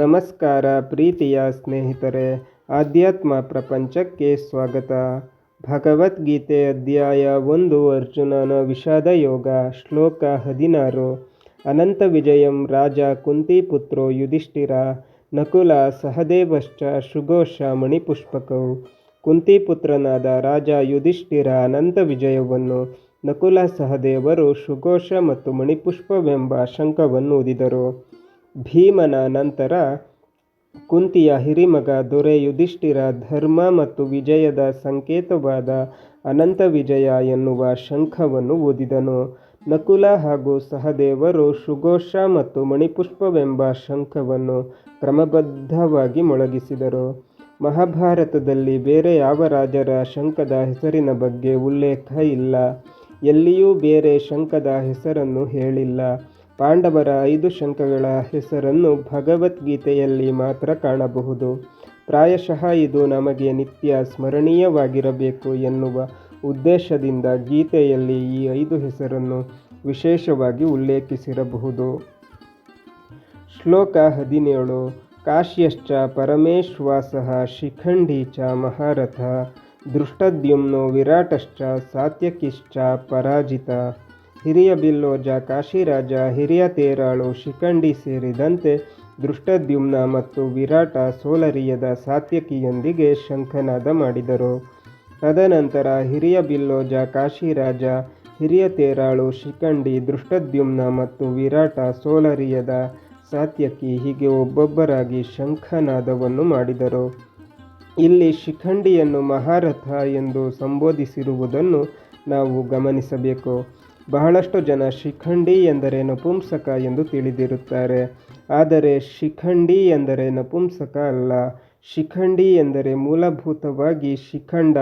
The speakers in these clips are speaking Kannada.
ನಮಸ್ಕಾರ ಪ್ರೀತಿಯ ಸ್ನೇಹಿತರೆ, ಆಧ್ಯಾತ್ಮ ಪ್ರಪಂಚಕ್ಕೆ ಸ್ವಾಗತ. ಭಗವದ್ಗೀತೆ ಅಧ್ಯಾಯ ಒಂದು, ಅರ್ಜುನನ ವಿಷಾದ ಯೋಗ, ಶ್ಲೋಕ ಹದಿನಾರು. ಅನಂತ ವಿಜಯಂ ರಾಜ ಕುಂತಿಪುತ್ರೋ ಯುಧಿಷ್ಠಿರ, ನಕುಲ ಸಹದೇವಶ್ಚ ಶುಘೋಷ ಮಣಿಪುಷ್ಪಕೌ ಕುಂತಿಪುತ್ರನಾದ ರಾಜ ಯುಧಿಷ್ಠಿರ ಅನಂತ ವಿಜಯವನ್ನು, ನಕುಲ ಸಹದೇವರು ಶುಘೋಷ ಮತ್ತು ಮಣಿಪುಷ್ಪವೆಂಬ ಶಂಕವನ್ನು ಊದಿದರು. ಭೀಮನ ನಂತರ ಕುಂತಿಯ ಹಿರಿಮಗ ದೊರೆ ಯುಧಿಷ್ಠಿರ ಧರ್ಮ ಮತ್ತು ವಿಜಯದ ಸಂಕೇತವಾದ ಅನಂತ ವಿಜಯ ಎನ್ನುವ ಶಂಖವನ್ನು ಓದಿದನು. ನಕುಲ ಹಾಗೂ ಸಹದೇವರು ಶುಘೋಷ ಮತ್ತು ಮಣಿಪುಷ್ಪವೆಂಬ ಶಂಖವನ್ನು ಕ್ರಮಬದ್ಧವಾಗಿ ಮೊಳಗಿಸಿದರು. ಮಹಾಭಾರತದಲ್ಲಿ ಬೇರೆ ಯಾವ ರಾಜರ ಶಂಖದ ಹೆಸರಿನ ಬಗ್ಗೆ ಉಲ್ಲೇಖ ಇಲ್ಲ. ಎಲ್ಲಿಯೂ ಬೇರೆ ಶಂಖದ ಹೆಸರನ್ನು ಹೇಳಿಲ್ಲ. ಪಾಂಡವರ ಐದು ಶಂಕಗಳ ಹೆಸರನ್ನು ಭಗವದ್ಗೀತೆಯಲ್ಲಿ ಮಾತ್ರ ಕಾಣಬಹುದು. ಪ್ರಾಯಶಃ ಇದು ನಮಗೆ ನಿತ್ಯ ಸ್ಮರಣೀಯವಾಗಿರಬೇಕು ಎನ್ನುವ ಉದ್ದೇಶದಿಂದ ಗೀತೆಯಲ್ಲಿ ಈ ಐದು ಹೆಸರನ್ನು ವಿಶೇಷವಾಗಿ ಉಲ್ಲೇಖಿಸಿರಬಹುದು. ಶ್ಲೋಕ ಹದಿನೇಳು, ಕಾಶ್ಯಶ್ಚ ಪರಮೇಶ್ವಾಸಃ ಶಿಖಂಡಿ ಚ ಮಹಾರಥ, ದೃಷ್ಟದ್ಯುಮ್ನೋ ವಿರಾಟಶ್ಚ ಸಾತ್ಯಕಿಶ್ಚ ಪರಾಜಿತ. ಹಿರಿಯ ಬಿಲ್ಲೋಜ, ಕಾಶಿರಾಜ, ಹಿರಿಯ ತೇರಾಳು, ಶಿಖಂಡಿ ಸೇರಿದಂತೆ ದೃಷ್ಟದ್ಯುಮ್ನ ಮತ್ತು ವಿರಾಟ ಸೋಲರಿಯದ ಸಾತ್ಯಕಿಯೊಂದಿಗೆ ಶಂಖನಾದ ಮಾಡಿದರು. ತದನಂತರ ಹಿರಿಯ ಬಿಲ್ಲೋಜ, ಕಾಶಿರಾಜ, ಹಿರಿಯ ತೇರಾಳು, ಶಿಖಂಡಿ, ದೃಷ್ಟದ್ಯುಮ್ನ ಮತ್ತು ವಿರಾಟ ಸೋಲರಿಯದ ಸಾತ್ಯಕಿ ಹೀಗೆ ಒಬ್ಬೊಬ್ಬರಾಗಿ ಶಂಖನಾದವನ್ನು ಮಾಡಿದರು. ಇಲ್ಲಿ ಶಿಖಂಡಿಯನ್ನು ಮಹಾರಥ ಎಂದು ಸಂಬೋಧಿಸಿರುವುದನ್ನು ನಾವು ಗಮನಿಸಬೇಕು. ಬಹಳಷ್ಟು ಜನ ಶಿಖಂಡಿ ಎಂದರೆ ನಪುಂಸಕ ಎಂದು ತಿಳಿದಿರುತ್ತಾರೆ. ಆದರೆ ಶಿಖಂಡಿ ಎಂದರೆ ನಪುಂಸಕ ಅಲ್ಲ. ಶಿಖಂಡಿ ಎಂದರೆ ಮೂಲಭೂತವಾಗಿ ಶಿಖಂಡ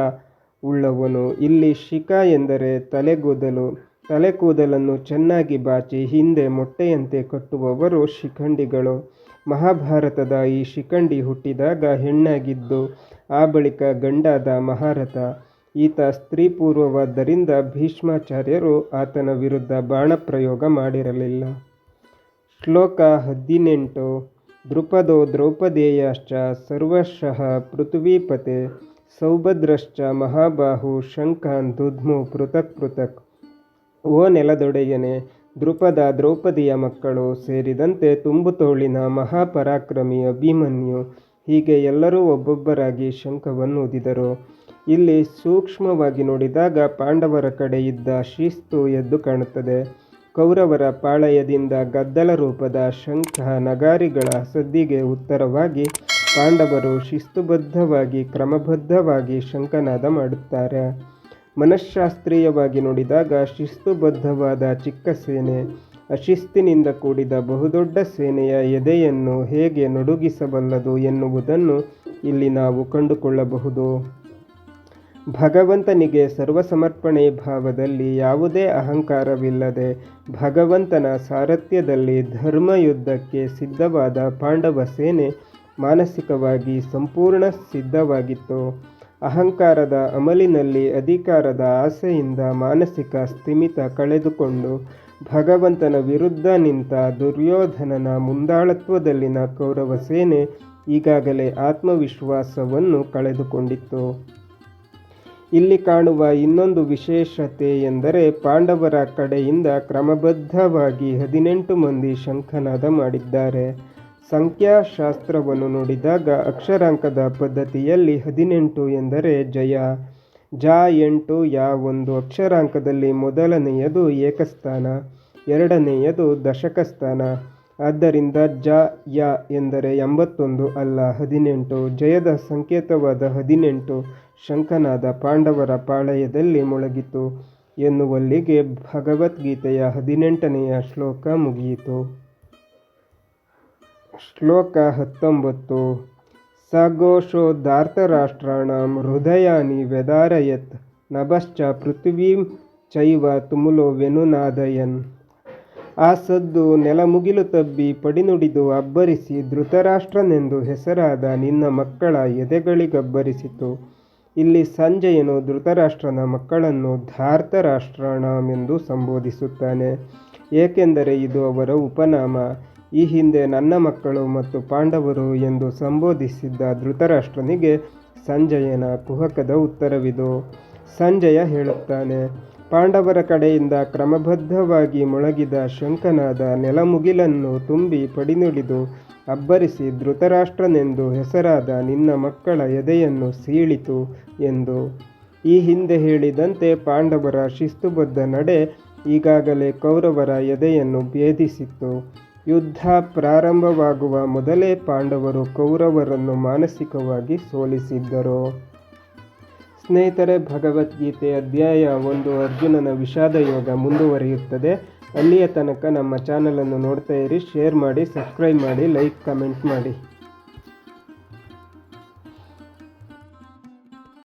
ಉಳ್ಳವನು. ಇಲ್ಲಿ ಶಿಖ ಎಂದರೆ ತಲೆಗೂದಲು. ತಲೆ ಕೂದಲನ್ನು ಚೆನ್ನಾಗಿ ಬಾಚಿ ಹಿಂದೆ ಮೊಟ್ಟೆಯಂತೆ ಕಟ್ಟುವವರು ಶಿಖಂಡಿಗಳು. ಮಹಾಭಾರತದ ಈ ಶಿಖಂಡಿ ಹುಟ್ಟಿದಾಗ ಹೆಣ್ಣಾಗಿದ್ದು, ಆ ಬಳಿಕ ಗಂಡಾದ ಮಹಾರಥ. ಈತ ಸ್ತ್ರೀಪೂರ್ವವಾದ್ದರಿಂದ ಭೀಷ್ಮಾಚಾರ್ಯರು ಆತನ ವಿರುದ್ಧ ಬಾಣಪ್ರಯೋಗ ಮಾಡಿರಲಿಲ್ಲ. ಶ್ಲೋಕ ಹದಿನೆಂಟು ದೃಪದೋ ದ್ರೌಪದೇಯಶ್ಚ ಸರ್ವಶಃ ಪೃಥ್ವೀಪತೆ, ಸೌಭದ್ರಶ್ಚ ಮಹಾಬಾಹು ಶಂಖಾನ್ ದುಧ್ಮು ಪೃಥಕ್ ಪೃಥಕ್. ಓ ನೆಲದೊಡೆಯನೆ ದೃಪದ ದ್ರೌಪದಿಯ ಮಕ್ಕಳು ಸೇರಿದಂತೆ ತುಂಬುತೋಳಿನ ಮಹಾಪರಾಕ್ರಮಿ ಅಭಿಮನ್ಯು ಹೀಗೆ ಎಲ್ಲರೂ ಒಬ್ಬೊಬ್ಬರಾಗಿ ಶಂಖವನ್ನು ಊದಿದರು. ಇಲ್ಲಿ ಸೂಕ್ಷ್ಮವಾಗಿ ನೋಡಿದಾಗ ಪಾಂಡವರ ಕಡೆ ಇದ್ದ ಶಿಸ್ತು ಎದ್ದು ಕಾಣುತ್ತದೆ. ಕೌರವರ ಪಾಳಯದಿಂದ ಗದ್ದಲ ರೂಪದ ಶಂಖ ನಗಾರಿಗಳ ಸದ್ದಿಗೆ ಉತ್ತರವಾಗಿ ಪಾಂಡವರು ಶಿಸ್ತುಬದ್ಧವಾಗಿ ಕ್ರಮಬದ್ಧವಾಗಿ ಶಂಖನಾದ ಮಾಡುತ್ತಾರೆ. ಮನಃಶಾಸ್ತ್ರೀಯವಾಗಿ ನೋಡಿದಾಗ ಶಿಸ್ತುಬದ್ಧವಾದ ಚಿಕ್ಕ ಸೇನೆ, ಅಶಿಸ್ತಿನಿಂದ ಕೂಡಿದ ಬಹುದೊಡ್ಡ ಸೇನೆಯ ಎದೆಯನ್ನು ಹೇಗೆ ನಡುಗಿಸಬಲ್ಲದು ಎನ್ನುವುದನ್ನು ಇಲ್ಲಿ ನಾವು ಕಂಡುಕೊಳ್ಳಬಹುದು. ಭಗವಂತನಿಗೆ ಸರ್ವಸಮರ್ಪಣೆ ಭಾವದಲ್ಲಿ ಯಾವುದೇ ಅಹಂಕಾರವಿಲ್ಲದೆ ಭಗವಂತನ ಸಾರಥ್ಯದಲ್ಲಿ ಧರ್ಮಯುದ್ಧಕ್ಕೆ ಸಿದ್ಧವಾದ ಪಾಂಡವ ಸೇನೆ ಮಾನಸಿಕವಾಗಿ ಸಂಪೂರ್ಣ ಸಿದ್ಧವಾಗಿತ್ತು. ಅಹಂಕಾರದ ಅಮಲಿನಲ್ಲಿ ಅಧಿಕಾರದ ಆಸೆಯಿಂದ ಮಾನಸಿಕ ಸ್ಥಿಮಿತ ಕಳೆದುಕೊಂಡು ಭಗವಂತನ ವಿರುದ್ಧ ನಿಂತ ದುರ್ಯೋಧನನ ಮುಂದಾಳತ್ವದಲ್ಲಿನ ಕೌರವ ಸೇನೆ ಈಗಾಗಲೇ ಆತ್ಮವಿಶ್ವಾಸವನ್ನು ಕಳೆದುಕೊಂಡಿತ್ತು. ಇಲ್ಲಿ ಕಾಣುವ ಇನ್ನೊಂದು ವಿಶೇಷತೆ ಎಂದರೆ ಪಾಂಡವರ ಕಡೆಯಿಂದ ಕ್ರಮಬದ್ಧವಾಗಿ ಹದಿನೆಂಟು ಮಂದಿ ಶಂಖನಾದ ಮಾಡಿದ್ದಾರೆ. ಸಂಖ್ಯಾಶಾಸ್ತ್ರವನ್ನು ನೋಡಿದಾಗ ಅಕ್ಷರಾಂಕದ ಪದ್ಧತಿಯಲ್ಲಿ ಹದಿನೆಂಟು ಎಂದರೆ ಜಯ, ಜ ಎಂಟು ಯಾ ಒಂದು ಅಕ್ಷರಾಂಕದಲ್ಲಿ ಮೊದಲನೆಯದು ಏಕಸ್ಥಾನ, ಎರಡನೆಯದು ದಶಕ ಸ್ಥಾನ ಆದ್ದರಿಂದ ಜ, ಯ ಎಂದರೆ ಎಂಬತ್ತೊಂದು ಅಲ್ಲ ಹದಿನೆಂಟು, ಜಯದ ಸಂಕೇತವಾದ ಹದಿನೆಂಟು ಶಂಖನಾದ ಪಾಂಡವರ ಪಾಳಯದಲ್ಲಿ ಮೊಳಗಿತು. ಎನ್ನುವಲ್ಲಿಗೆ ಭಗವದ್ಗೀತೆಯ ಹದಿನೆಂಟನೆಯ ಶ್ಲೋಕ ಮುಗಿಯಿತು. ಶ್ಲೋಕ ಹತ್ತೊಂಬತ್ತು. ಸಘೋಷೋದ್ಧಾರ್ತರಾಷ್ಟ್ರಾಣಂ ಹೃದಯಾನಿ ವ್ಯದಾರಯತ್ ನಭಶ್ಚ ಪೃಥ್ವೀಂ ಚೈವ ತುಮುಲೋ ವೆನುನಾದಯನ್. ಆ ಸದ್ದು ನೆಲಮುಗಿಲು ತಬ್ಬಿ ಪಡಿನುಡಿದು ಅಬ್ಬರಿಸಿ ಧೃತರಾಷ್ಟ್ರನೆಂದು ಹೆಸರಾದ ನಿನ್ನ ಮಕ್ಕಳ ಎದೆಗಳಿಗಬ್ಬರಿಸಿತು. ಇಲ್ಲಿ ಸಂಜಯನು ಧೃತರಾಷ್ಟ್ರನ ಮಕ್ಕಳನ್ನು ಧಾರ್ತರಾಷ್ಟ್ರಾಣಮೆಂದು ಸಂಬೋಧಿಸುತ್ತಾನೆ. ಏಕೆಂದರೆ ಇದು ಅವರ ಉಪನಾಮ. ಈ ಹಿಂದೆ ನನ್ನ ಮಕ್ಕಳು ಮತ್ತು ಪಾಂಡವರು ಎಂದು ಸಂಬೋಧಿಸಿದ್ದ ಧೃತರಾಷ್ಟ್ರನಿಗೆ ಸಂಜಯನ ಕುಹಕದ ಉತ್ತರವಿದು. ಸಂಜಯ ಹೇಳುತ್ತಾನೆ, ಪಾಂಡವರ ಕಡೆಯಿಂದ ಕ್ರಮಬದ್ಧವಾಗಿ ಮೊಳಗಿದ ಶಂಕನಾದ ನೆಲಮುಗಿಲನ್ನು ತುಂಬಿ ಪಡಿನುಡಿದು ಅಬ್ಬರಿಸಿ ಧೃತರಾಷ್ಟ್ರನೆಂದು ಹೆಸರಾದ ನಿನ್ನ ಮಕ್ಕಳ ಎದೆಯನ್ನು ಸೀಳಿತು ಎಂದು ಈ ಹಿಂದೆ ಹೇಳಿದಂತೆ ಪಾಂಡವರ ಶಿಸ್ತುಬದ್ಧ ನಡೆ ಈಗಾಗಲೇ ಕೌರವರ ಎದೆಯನ್ನು ಭೇದಿಸಿತ್ತು. ಯುದ್ಧ ಪ್ರಾರಂಭವಾಗುವ ಮೊದಲೇ ಪಾಂಡವರು ಕೌರವರನ್ನು ಮಾನಸಿಕವಾಗಿ ಸೋಲಿಸಿದ್ದರು. ಸ್ನೇಹಿತರೆ, ಭಗವದ್ಗೀತೆ ಅಧ್ಯಾಯ ಒಂದು, ಅರ್ಜುನನ ವಿಷಾದ ಯೋಗ ಮುಂದುವರಿಯುತ್ತದೆ. ಅಲ್ಲಿಯ ತನಕ ನಮ್ಮ ಚಾನಲನ್ನು ನೋಡ್ತಾ ಇರಿ ಶೇರ್ ಮಾಡಿ ಸಬ್ಸ್ಕ್ರೈಬ್ ಮಾಡಿ ಲೈಕ್ ಕಮೆಂಟ್ ಮಾಡಿ.